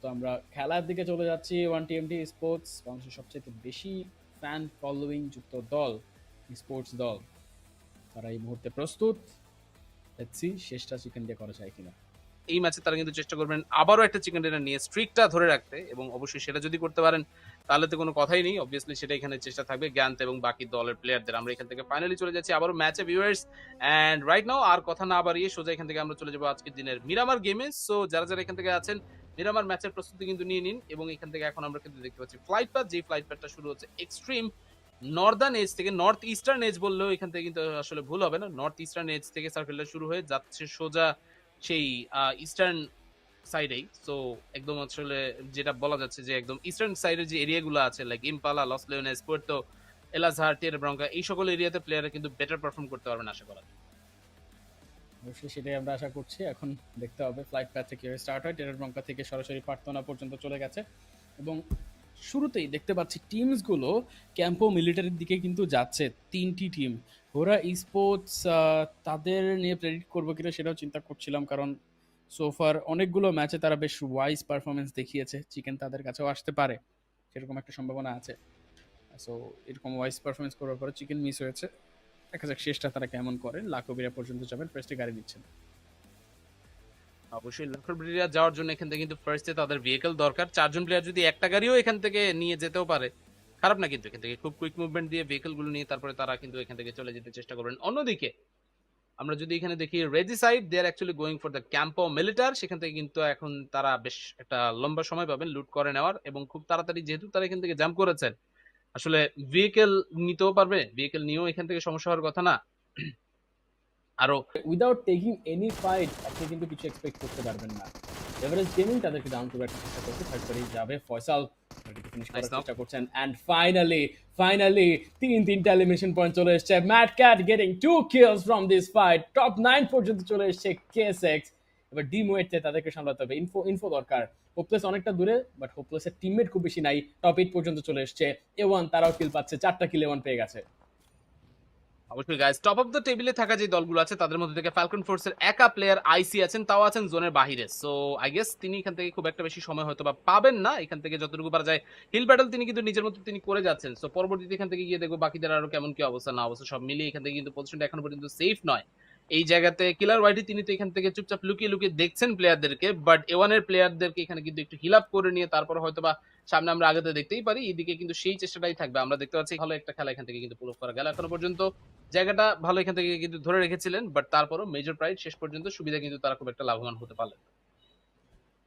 তো আমরা খেলার দিকে চলে যাচ্ছি। ওয়ান টিএমটি স্পোর্টস বাংলাদেশের সবচেয়ে বেশি ফ্যান ফলোয়িং যুক্ত দল স্পোর্টস দল। তারা এই মুহূর্তে প্রস্তুত। দেখছি শেষটা চিকেন দিয়ে করা যায় কিনা। এই ম্যাচে তারা কিন্তু চেষ্টা করবেন আবারও একটা চিকেন ডিনার নিয়ে স্ট্রিকটা ধরে রাখতে এবং অবশ্যই সেটা যদি করতে পারেন, তাহলে তো কোনো কথাই নেই। অবভিয়াসলি সেটা এখানে চেষ্টা থাকবে জ্ঞান্ত এবং বাকি দলের প্লেয়ারদের আমরা এখান থেকে ফাইনালি চলে যাচ্ছি আবারও ম্যাচে ভিউয়ার্স অ্যান্ড রাইট নাও আর কথা না বাড়িয়ে সোজা এখান থেকে আমরা চলে যাব আজকের দিনের মিরামার গেমে সো যারা যারা এখান থেকে আছেন মিরামার ম্যাচের প্রস্তুতি কিন্তু নিয়ে নিন এবং এখান থেকে এখন আমরা কিন্তু দেখতে পাচ্ছি ফ্লাইট পাথ যে ফ্লাইট পাথটা শুরু হচ্ছে এক্সট্রিম নর্দার্ন এজ থেকে নর্থ ইস্টার্ন এজ বললেও এখান থেকে কিন্তু আসলে ভুল হবে না নর্থ ইস্টার্ন এজ থেকে সার্কেলটা শুরু হয়ে যাচ্ছে সোজা সেই ইস্টার্ন সাইডেই সো একদম আসলে যেটা বলা যাচ্ছে যে একদম ইস্টার্ন সাইডের যে এরিয়াগুলো আছে like Impala Los Leones Puerto El Azahar Tierra Bronca এই সকল এরিয়াতে প্লেয়াররা কিন্তু বেটার পারফর্ম করতে পারবেন আশা করা যায়। অবশ্যই সেটাই আমরা আশা করছি। এখন দেখতে হবে ফ্লাইট প্যাথ কীভাবে স্টার্ট হয়। টেরের বঙ্কা থেকে সরাসরি প্রার্থনা পর্যন্ত চলে গেছে। এবং শুরুতেই দেখতে পাচ্ছি টিমসগুলো ক্যাম্পো মিলিটারির দিকে কিন্তু যাচ্ছে, তিনটি টিম ওরা স্পোর্টস তাদের নিয়ে প্রেডিক্ট করব কিনা সেটাও চিন্তা করছিলাম কারণ সোফার অনেকগুলো ম্যাচে তারা বেশ ওয়াইজ পারফরমেন্স দেখিয়েছে। চিকেন তাদের কাছেও আসতে পারে, সেরকম একটা সম্ভাবনা আছে। সো এরকম ওয়াইজ পারফরমেন্স করার পরে চিকেন মিস হয়েছে। দেখা যাক শেষটা তারা কেমন করে। লাখবিরা পর্যন্ত যাবেন ফার্স্টে গাড়ি দিচ্ছেন অবশ্যই ব্রিলিয়া যাওয়ার জন্য এখান থেকে কিন্তু ফার্স্টে তাদের ভেহিকল দরকার। চারজন প্লেয়ার যদি একটা গাড়িও এখান থেকে নিয়ে যেতেও পারে, খারাপ না কিন্তু, এখান থেকে খুব কুইক মুভমেন্ট দিয়ে ভেহিকলগুলো নিয়ে তারপরে তারা কিন্তু এখান থেকে চলে যেতে চেষ্টা করবেন। অন্যদিকে, আমরা যদি এখানে দেখি ready side they are actually going for the camp Campo Militar সেখান থেকে কিন্তু এখন তারা বেশ একটা লম্বা সময় পাবেন লুট করে নেওয়ার এবং খুব তাড়াতাড়ি, যেহেতু তারা এখান থেকে জাম্প করেছেন আসলে ভেহিকেল নিতেও পারবে ভেহিকেল নিয়েও এখান থেকে সমস্যা হওয়ার কথা না। আরও উইদাউট টেকিং এনি ফাইট আপনি কিন্তু কিছু এক্সপেক্ট করতে পারবেন না। এভারেজ গেমিং তাদেরকে ডাউন টু ব্যাট চেষ্টা করছে থার্ড পারি যাবে ফয়সাল. চেষ্টা করছেন এন্ড ফাইনালি ফাইনালি তিন তিনটা এলিমিনেশন পয়েন্ট চলে এসেছে। Matt Cat getting two kills from this fight top nine পর্যন্ত চলে এসেছে কেএসএক্স এবার ডিমোয়েটে তাদেরকে সামলাতে হবে। ইনফো ইনফো দরকার। হোপলেস অনেকটা দূরে বাট হোপলেসের টিমমেট খুব বেশি নাই। টপ এইট পর্যন্ত চলে এসেছে। এ ওয়ান তারাও কিল পাচ্ছে। চারটা কিল এ ওয়ান পেয়ে গেছে। অবশ্যই গাইস টপ অফ দ্য টেবিলে থাকা যে দলগুলো আছে, তাদের মধ্যে থেকে ফ্যালকন ফোর্সের একা প্লেয়ার আইসি আছেন, তাও আছেন জোনের বাহিরে। সো আই গেস তিনি এখান থেকে খুব একটা বেশি সময় হয়তো বা পাবেন না। এখান থেকে যতটুকু পারা যায় হিল ব্যাটল তিনি কিন্তু নিজের মতো তিনি করে যাচ্ছেন। সো পরবর্তীতে এখান থেকে গিয়ে দেখব, বাকিদের আরও কেমন কি অবস্থা, না অবস্থা, সব মিলিয়ে এখান থেকে কিন্তু পজিশনটা এখনও পর্যন্ত সেফ নয়। এই জায়গাতে কিলার ওয়াইটি তিনি তো এখান থেকে চুপচাপ লুকিয়ে লুকিয়ে দেখছেন প্লেয়ারদেরকে বাট এওয়ানের প্লেয়ারদেরকে এখানে কিন্তু একটু হিল আপ করে নিয়ে তারপর হয়তো বা সামনে আমরা আগাতে দেখতেই পারি, এদিকে কিন্তু সেই চেষ্টাটাই থাকবে। আমরা দেখতে পাচ্ছি ভালো একটা খেলা এখান থেকে কিন্তু পুরো করা গেল। এখনও পর্যন্ত জায়গাটা ভালো এখান থেকে কিন্তু ধরে রেখেছিলেন বাট তারপরও মেজর প্রাইড শেষ পর্যন্ত সুবিধা কিন্তু তারা খুব একটা লাভবান হতে পারলেন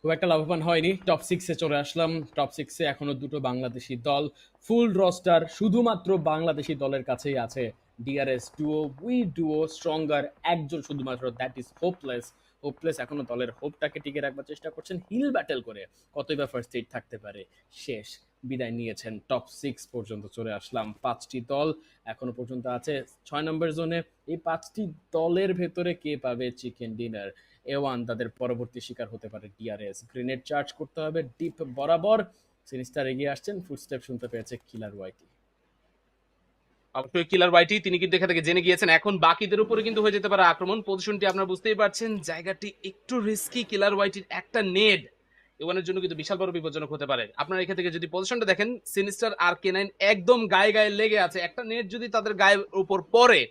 খুব একটা লাভবান হয়নি। টপ সিক্সে চলে আসলাম। টপ সিক্সে এখনও দুটো বাংলাদেশি দল ফুল রস্টার শুধুমাত্র বাংলাদেশি দলের কাছেই আছে। DRS duo we duo stronger একজন শুধুমাত্র দ্যাট ইজ হোপলেস হোপলেস এখনও দলের হোপটাকে টিকে রাখবার চেষ্টা করছেন, হিল ব্যাটেল করে কতই বা ফার্স্ট এইড থাকতে পারে, শেষ, বিদায় নিয়েছেন টপ সিক্স পর্যন্ত চলে আসলাম পাঁচটি দল, এখনও পর্যন্ত আছে ছয় নম্বর জোনে এই পাঁচটি দলের ভেতরে কে পাবে চিকেন ডিনার এ ওয়ান তাদের পরবর্তী শিকার হতে পারে ডিআরএস গ্রেনেড চার্জ করতে হবে ডিপ বরাবর সিনিস্টার এগিয়ে আসছেন ফুটস্টেপ শুনতে পেয়েছে কিলার ওয়াইটি অবশ্যই কিলার ওয়াইটি তিনি কিন্তু এখান থেকে জেনে গিয়েছেন। এখন বাকিদের উপরে কিন্তু হয়ে যেতে পারে আক্রমণ। পজিশনটি আপনারা বুঝতেই পারছেন, জায়গাটি একটু রিস্কি কিলার ওয়াইটির একটা নেড এওয়ানের জন্য কিন্তু বিশাল বড় বিপজ্জনক হতে পারে। আপনারা এখান থেকে যদি পজিশনটা দেখেন সিনিস্টার আর কে নাইন একদম গায়ে গায়ে লেগে আছে। একটা নেট যদি তাদের গায়ের উপর পড়ে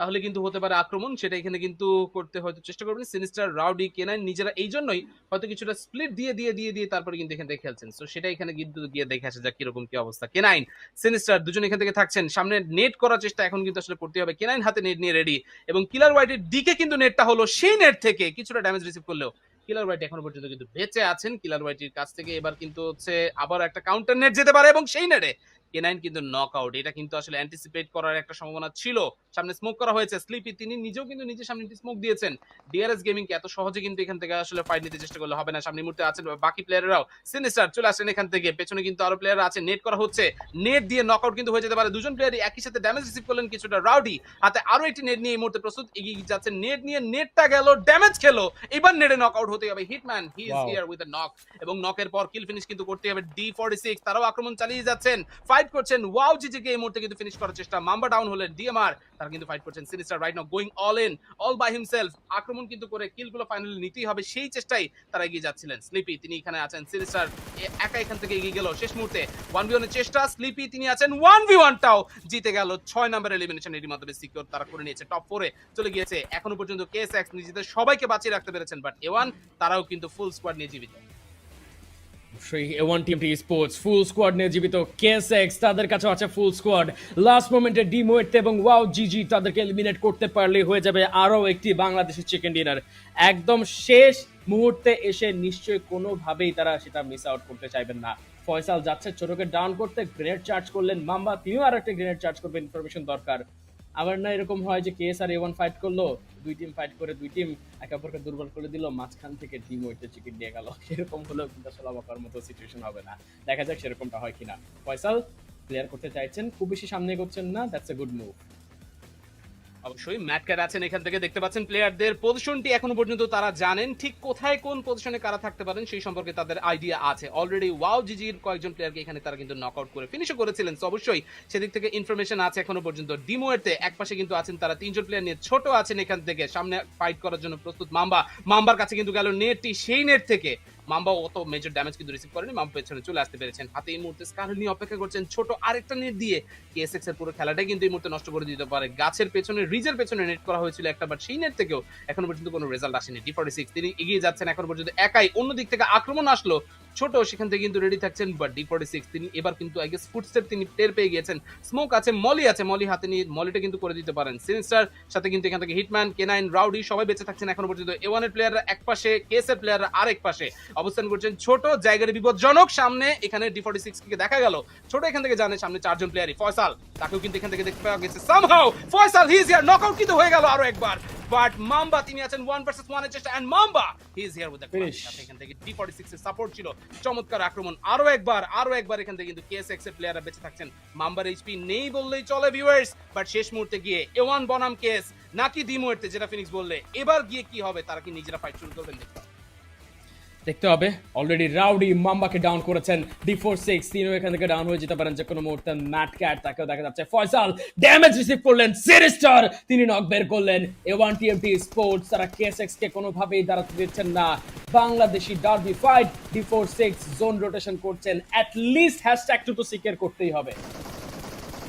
তাহলে কিন্তু হতে পারে আক্রমণ, সেটা এখানে কিন্তু করতে হয়তো চেষ্টা করবেন। সিনিস্টার রাউডি কে নাইন নিজেরা এই জন্যই হয়তো কিছুটা স্প্লিট দিয়ে দিয়ে দিয়ে দিয়ে তারপরে কিন্তু এখান থেকে খেলছেন। তো সেটা এখানে কিন্তু গিয়ে দেখে আসা যাক কীরকম কি অবস্থা। কেনাইন সিনিস্টার দুজন এখান থেকে থাকছেন। সামনে নেট করার চেষ্টা এখন কিন্তু আসলে করতে হবে। কেনাইন হাতে নেট নিয়ে রেডি এবং কিলার হোয়াইটের দিকে কিন্তু নেটটা হলো সেই নেট থেকে কিছুটা ড্যামেজ রিসিভ করলেও। কিলার হোয়াইট এখনও পর্যন্ত কিন্তু বেঁচে আছেন। কিলার হোয়াইটের কাছ থেকে এবার কিন্তু হচ্ছে আবার একটা কাউন্টার নেট যেতে পারে এবং সেই নেটে কেনাইন কিন্তু নক আউট এটা কিন্তু আসলে অ্যান্টিসিপেট করার একটা সম্ভাবনা ছিল। সামনে স্মোক করা হয়েছে স্লিপি তিনি নিজেও কিন্তু নিজের সামনে স্মোক দিয়েছেন। ডিআরএস গেমিং কে এত সহজে কিন্তু এখান থেকে আসলে ফাইট নিতে চেষ্টা করলে হবে না। সামনে মুহূর্তে আছেন বাকি প্লেয়াররাও সিনিস্টার চলে আসেন এখান থেকে। পেছনে কিন্তু আরও প্লেয়ার আছে নেট করা হচ্ছে। নেট দিয়ে নক আউট কিন্তু হয়ে যেতে পারে। দুজন প্লেয়ারই একই সাথে ড্যামেজ রিসিভ করলেন কিছুটা রাউডি হাতে আরও একটি নেট নিয়ে এই মুহূর্তে প্রস্তুত এগিয়ে যাচ্ছে নেট নিয়ে নেটটা গেল ড্যামেজ খেলো। এবার নেটে নক আউট হতে হবে। Hitman he is. Here with a knock এবং নকের পর কিল ফিনিশ কিন্তু করতে হবে ডি ফর্টি সিক্স তারাও আক্রমণ চালিয়ে যাচ্ছেন। ফাইট করছেন ওয়াও জিজিকে এই মুহূর্তে কিন্তু ফিনিশ করার চেষ্টা। মাম্বা ডাউন হলেন ডিএমআর তারা কিন্তু ফাইট করছেন sinister right now going all in all by himself আক্রমণ কিন্তু করে কিলগুলো ফাইনালি নিতেই হবে, সেই চেষ্টাই তারা এগিয়ে যাচ্ছিলেন। স্লিপি তিনি এখানে আছেন সিনিস্টার একা এখান থেকে এগিয়ে গেল। শেষ মুহূর্তে ওয়ান ভি ওয়ানের চেষ্টা স্লিপি তিনি আছেন ওয়ান ভি ওয়ানটাও জিতে গেল। ছয় নাম্বার এলিমিনেশন এর মাধ্যমে সিকিউর তারা করে নিয়েছে টপ ফোরে চলে গিয়েছে। এখনও পর্যন্ত কেস এক্স নিজেদের সবাইকে বাঁচিয়ে রাখতে পেরেছেন বাট এওয়ান তারাও কিন্তু ফুল স্কোয়াড নিয়ে জীবিত। A one sports full squad নিয়ে জীবিত তাদের কাছে আছে ফুল স্কোয়াড লাস্ট মোমেন্টে এবং ওয়াও জিজি তাদেরকে এলিমিনেট করতে পারলে হয়ে যাবে আরও একটি বাংলাদেশের চিকেন ডিনার একদম শেষ মুহূর্তে এসে নিশ্চয়ই কোনোভাবেই তারা সেটা মিস আউট করতে চাইবেন না। ফয়সাল যাচ্ছে ছোটকে ডাউন করতে গ্রেনেড চার্জ করলেন, মাম্বা, তিনিও আর একটা গ্রেনেড চার্জ করবেন ইনফরমেশন দরকার। আবার না এরকম হয় যে কেএস আর এ ওয়ান ফাইট করল, দুই টিম ফাইট করে দুই টিম একে অপরকে দুর্বল করে দিল, মাঝখান থেকে টিম ওইটা চিকিট নিয়ে গেল। সেরকম হলেও কিন্তু আসলে অবাকার মতো সিচুয়েশন হবে না। দেখা যাক সেরকমটা হয় কিনা। ফয়সাল ক্লিয়ার করতে চাইছেন, খুব বেশি সামনে এগোচ্ছেন না দ্যাটস এ গুড মুভ অবশ্যই ম্যাট আছেন এখান থেকে দেখতে পাচ্ছেন প্লেয়ারদের পজিশনটি এখনও পর্যন্ত তারা জানেন। ঠিক কোথায় কোন পজিশনে কারা থাকতে পারেন সেই সম্পর্কে তাদের আইডিয়া আছে। অলরেডি ওয়াও জিজির কয়েকজন প্লেয়ারকে এখানে তারা কিন্তু নকআউট করে ফিনিশও করেছিলেন। অবশ্যই সেদিক থেকে ইনফরমেশন আছে এখনও পর্যন্ত। ডিমোয়েতে এক পাশে কিন্তু আছেন তারা তিনজন প্লেয়ার নিয়ে ছোট আছেন এখান থেকে। সামনে ফাইট করার জন্য প্রস্তুত মাম্বা। মাম্বার কাছে কিন্তু গেল নেটটি। সেই নেট থেকে মাম্বা অত মেজর ড্যামেজ কিন্তু রিসিভ করেনি মাম্বা পেছনে চলে আসতে পেরেছেন। হাতে এই মুহূর্তে স্কারল নিয়ে অপেক্ষা করছেন ছোট আরেকটা নেট দিয়ে। কেএসএক্স এর পুরো খেলাটাই কিন্তু এই মুহূর্তে নষ্ট করে দিতে পারে। গাছের পেছনে, রিজের পেছনে নেট করা হয়েছিল একটা বাট সেই নেট থেকেও এখনও পর্যন্ত কোনো রেজাল্ট আসেনি। ডি ফর্টি সিক্স তিনি এগিয়ে যাচ্ছেন, এখন পর্যন্ত একাই। অন্য দিক থেকে আক্রমণ আসলো ছোট সেখান থেকে কিন্তু রেডি থাকছেন বাট ডি ফর্টি সিক্স তিনি এবার কিন্তু আই গেস ফুটস্টেপ তিনি টের পেয়ে গিয়েছেন। স্মোক আছে মলি আছে মলি হাতে নিয়ে মলিটা কিন্তু করে দিতে পারেন। সিনিস্টার সাথে কিন্তু এখান থেকে হিটম্যান কেনাইন রাউডি সবাই বেঁচে থাকছেন এখনও পর্যন্ত। এ ওয়ানের প্লেয়াররা এক পাশে কেস এর প্লেয়াররা আরেক পাশে অবস্থান করছেন। ছোট জায়গার বিপজ্জনক। সামনে এখানে ডি ফর্টি সিক্স কে দেখা গেল। ছোট এখান থেকে জানে সামনে চারজন প্লেয়ারই ফয়সাল। তাকেও কিন্তু এখান থেকে দেখতে পাওয়া গেছে। Somehow Faisal he is here knockout কিন্তু হয়ে গেল আরও একবার। বাট মাম্বা তিনি আছেন ওয়ান ভার্সেস ওয়ানের চেষ্টা। And Mamba he is here with the Finish. এখান থেকে ডি ফর্টি সিক্স এর সাপোর্ট ছিল। চমৎকার আক্রমণ। আরও একবার আরও একবার এখান থেকে কিন্তু কেএসএক্স এর প্লেয়াররা বেঁচে থাকছেন। মাম্বার এইচপি নেই বললেই চলে ভিউয়ার্স বাট শেষ মুহূর্তে গিয়ে এওয়ান বনাম কেস নাকি ডি মুহূর্তে যেটা ফিনিক্স বললে, এবার গিয়ে কি হবে, তারা কি নিজেরা ফাইট শুরু করবেন দেখতে। দেখতে হবে। অলরেডি রাউডি মাম্বাকে ডাউন করেছেন। ডি ফোর সিক্স তিনিও এখান থেকে ডাউন হয়ে যেতে পারেন যে কোনো মুহূর্তে। ম্যাট ক্যাট তাকেও দেখা যাচ্ছে। ফয়সাল ড্যামেজ রিসিভ করলেন। সিরিস্টার তিনি নক বের করলেন। এ ওয়ান টিএমটি স্পোর্টস তারা কেএসএক্স কে কোনোভাবেই দাঁড়াতে দিচ্ছেন না। Bangladeshi derby fight D four six zone rotation করছেন। অ্যাটলিস্ট হ্যাশট্যাগ টু তো সিকিউর করতেই হবে।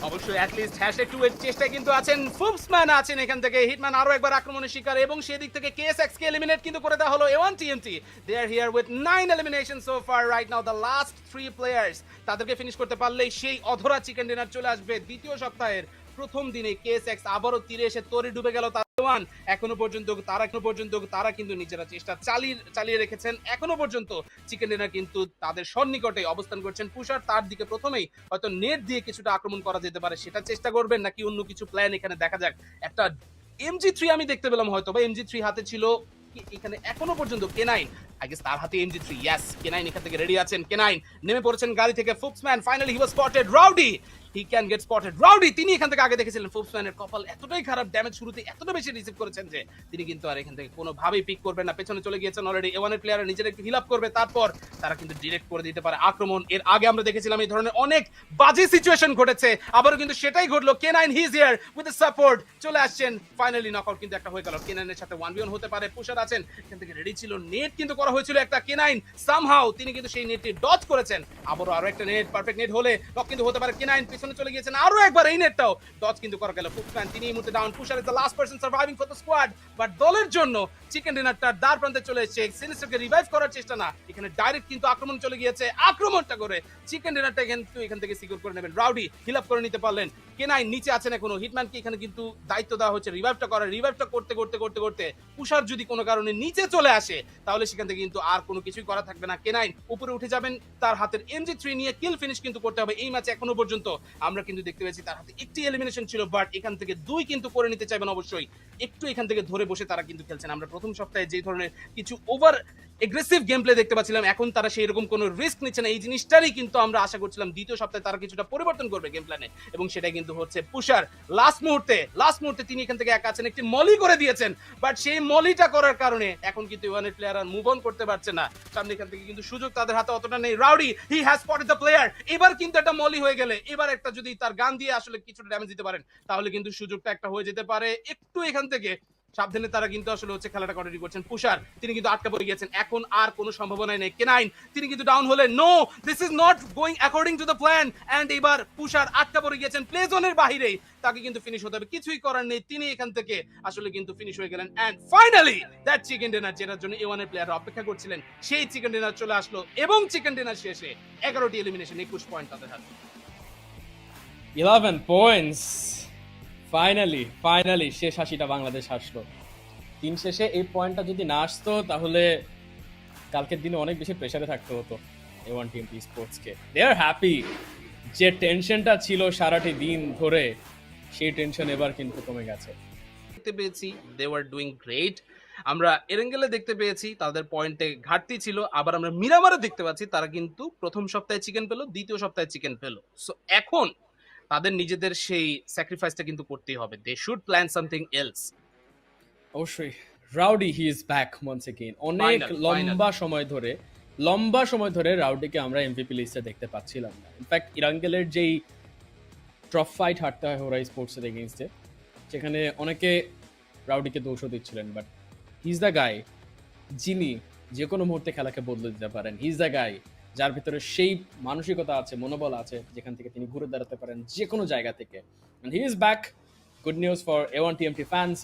অবশ্যই অ্যাটলিস্ট হ্যাশে টু এর চেষ্টা কিন্তু আছেন। ফুপসম্যান আছেন এখান থেকে। হিটম্যান আরও একবার আক্রমণের শিকার এবং সেদিক থেকে কেএসএক্স কে এলিমিনেট কিন্তু করে দেওয়া হলো A one TMT they are here with nine elimination so far right now the last three players তাদেরকে ফিনিশ করতে পারলেই সেই অধরা চিকেন ডিনার চলে আসবে দ্বিতীয় সপ্তাহের প্রথম দিনে কেএসএক্স আবারও তীরে এসে তরি ডুবে গেল তাইওয়ান এখনও পর্যন্ত, তারা এখনও পর্যন্ত, তারা কিন্তু নিজেরা চেষ্টা চালিয়ে চালিয়ে রেখেছেন। এখনও পর্যন্ত চিকেন ডিনার কিন্তু তাদের সন্নিকটে অবস্থান করছেন। পুষার তার দিকে প্রথমেই হয়তো নেট দিয়ে কিছুটা আক্রমণ করা যেতে পারে, সেটা চেষ্টা করবেন নাকি অন্য কিছু প্ল্যান এখানে দেখা যাক। একটা এমজি থ্রি আমি দেখতে পেলাম হয়তো, বা এমজি থ্রি হাতে ছিল এখানে এখনও পর্যন্ত কেনাইন আই তার হাতে এমজি থ্রি ইয়াস কেনাইন এখান থেকে রেডি আছেন। কেনাইন নেমে পড়েছেন গাড়ি থেকে ফুপসম্যান finally he was spotted Rowdy he can get spotted Rowdy তিনি এখান থেকে আগে দেখেছিলেন ফুপসম্যানের কপাল এতটাই খারাপ ড্যামেজ শুরুতে এতটা বেশি রিসিভ করেছেন যে তিনি কিন্তু আর এখান থেকে কোনোভাবেই পিক করবেন না। পেছনে চলে গিয়েছেন অলরেডি এওয়ানের নিজের একটু করবে, তারপর তারা কিন্তু ডিরেক্ট করে দিতে পারে আক্রমণ। এর আগে আমরা দেখেছিলাম এই ধরনের অনেক বাজে সিচুয়েশন ঘটেছে। আবারও কিন্তু সেটাই ঘটলো। K nine his with support চলে আসছেন ফাইনালি নকআউট কিন্তু একটা হয়ে গেল। কে নাইনের সাথে ওয়ান হতে পারে। পুষার আছেন, এখান থেকে রেডি ছিল। নেট কিন্তু করা হয়েছিল একটা কেনাইন সামহাও তিনি কিন্তু সেই নেটটি ডচ করেছেন। আবারও আরও একটা নেট পারফেক্ট নেট হলে লক কিন্তু হতে পারে কেনাইন পিছনে চলে গিয়েছেন আরও একবার এই নেটটাও ডচ কিন্তু করা গেল। ফুটম্যান তিনি এই মুহূর্তে down pusher is the last person surviving for the squad but দলের জন্য চিকেন ডিনারটার দ্বার প্রান্তে চলে এসেছে। সিনিস্টারকে রিভাইভ করার চেষ্টা না, এখানে ডাইরেক্ট কিন্তু আক্রমণ চলে গিয়েছে। আক্রমণটা করে চিকেন ডিনারটা কিন্তু এখান থেকে সিকিউর করে নেবেন। রাউডি হিল করে নিতে পারলেন। কেনাই নিচে আছেন এখনও। হিটম্যানকে এখানে কিন্তু দায়িত্ব দেওয়া হচ্ছে রিভাইভটা করার। রিভাইভটা করতে করতে করতে করতে পুষার যদি কোনো কারণে নিচে চলে আসে, তাহলে সেখান থেকে কিন্তু আর কোনো কিছুই করা থাকবে না। কেনাই উপরে উঠে যাবেন। তার হাতের এমজি থ্রি নিয়ে কিল ফিনিশ কিন্তু করতে হবে এই ম্যাচে এখনও পর্যন্ত। আমরা কিন্তু দেখতে পেয়েছি তার হাতে একটি এলিমিনেশন ছিল বাট এখান থেকে দুই কিন্তু করে নিতে চাইবেন অবশ্যই। একটু এখান থেকে ধরে বসে তারা কিন্তু খেলছেন। আমরা প্রথম সপ্তাহে যে ধরনের কিছু ওভার এগ্রেসিভ গেম প্লে দেখতে পাচ্ছিলাম। এখন তারা সেই রকম কোনো রিস্ক নিচ্ছে না। এই জিনিসটারই কিন্তু আমরা আশা করছিলাম দ্বিতীয় সপ্তাহে তারা কিছুটা পরিবর্তন করবে গেম প্ল্যানে এবং সেটা কিন্তু হচ্ছে পুষার লাস্ট মুহূর্তে লাস্ট মুহূর্তে তিনি এখান থেকে একা আছেন, একটি মলি করে দিয়েছেন। বাট সেই মলিটা করার কারণে এখন কিন্তু ইউএনের প্লেয়ার আর মুভ অন করতে পারছে না। সামনে এখান থেকে কিন্তু সুযোগ তাদের হাতে অতটা নেই। Rowdy he has spotted the player এবার কিন্তু একটা মলি হয়ে গেলে, এবার একটা যদি তার গান দিয়ে আসলে কিছুটা ড্যামেজ দিতে পারেন, তাহলে কিন্তু সুযোগটা একটা হয়ে যেতে পারে। একটু এখান থেকে সাবধানে তারা কিন্তু আসলে হচ্ছে খেলাটা কন্টিনিউ করছেন। পুষার তিনি কিন্তু আটকা পড়ে গিয়েছেন। এখন আর কোনো সম্ভাবনা নেই। কেনাইন, তিনি কিন্তু ডাউন হলে no this is not going according to the plan and এবার পুষার আটকা পড়ে গিয়েছেন প্লে জোনের বাহিরেই। তাকে কিন্তু ফিনিশ হতে হবে। কিছুই করার নেই। তিনি এখান থেকে আসলে কিন্তু ফিনিশ হয়ে গেলেন। And finally that chicken dinner যেটার জন্য এ ওয়ানের প্লেয়ার অপেক্ষা করছিলেন। সেই চিকেন ডিনার চলে আসলো এবং চিকেন ডিনার শেষে এগারোটি এলিমিনেশন একুশ পয়েন্ট তাদের হাতে। ইলেভেন পয়েন্টস ফাইনালি ফাইনালি শেষ হাসিটা বাংলাদেশ আসলো দিন শেষে এই পয়েন্টটা যদি না আসতো, তাহলে কালকের দিনে অনেক বেশি প্রেসারে থাকতে হতো এ ওয়ান টিম স্পোর্টসকে দে আর হ্যাপি যে টেনশনটা ছিল সারাটি দিন ধরে, সেই টেনশন এবার কিন্তু কমে গেছে। দেখতে পেয়েছি দে ওয়ার ডুইং গ্রেট আমরা এরেঙ্গেলে দেখতে পেয়েছি, তাদের পয়েন্টে ঘাটতি ছিল। আবার আমরা মিরামারে দেখতে পাচ্ছি, তারা কিন্তু প্রথম সপ্তাহে চিকেন পেল, দ্বিতীয় সপ্তাহে চিকেন পেল। সো এখন তাদের নিজেদের সেই স্যাক্রিফাইসটা কিন্তু করতেই হবে। They should plan something else অবশ্যই। Rowdy he is back once again অনেক লম্বা সময় ধরে লম্বা সময় ধরে রাউডিকে আমরা এমভিপি লিস্টে দেখতে পাচ্ছিলাম না। ইনফ্যাক্ট ইরাঙ্গেলের যেই ট্রফ ফাইট হারতে হয় হোরাই স্পোর্টসের এগেইনস্টে সেখানে অনেকে রাউডিকে দোষও দিচ্ছিলেন but he is the guy যিনি যে কোনো মুহূর্তে খেলাকে বদলে দিতে পারেন। হি ইজ দ্য গাই যার ভিতরে সেই মানসিকতা আছে, মনোবল আছে, যেখান থেকে তিনি ঘুরে দাঁড়াতে পারেন যে কোনো জায়গা থেকে। He is back good news for A one TMT fans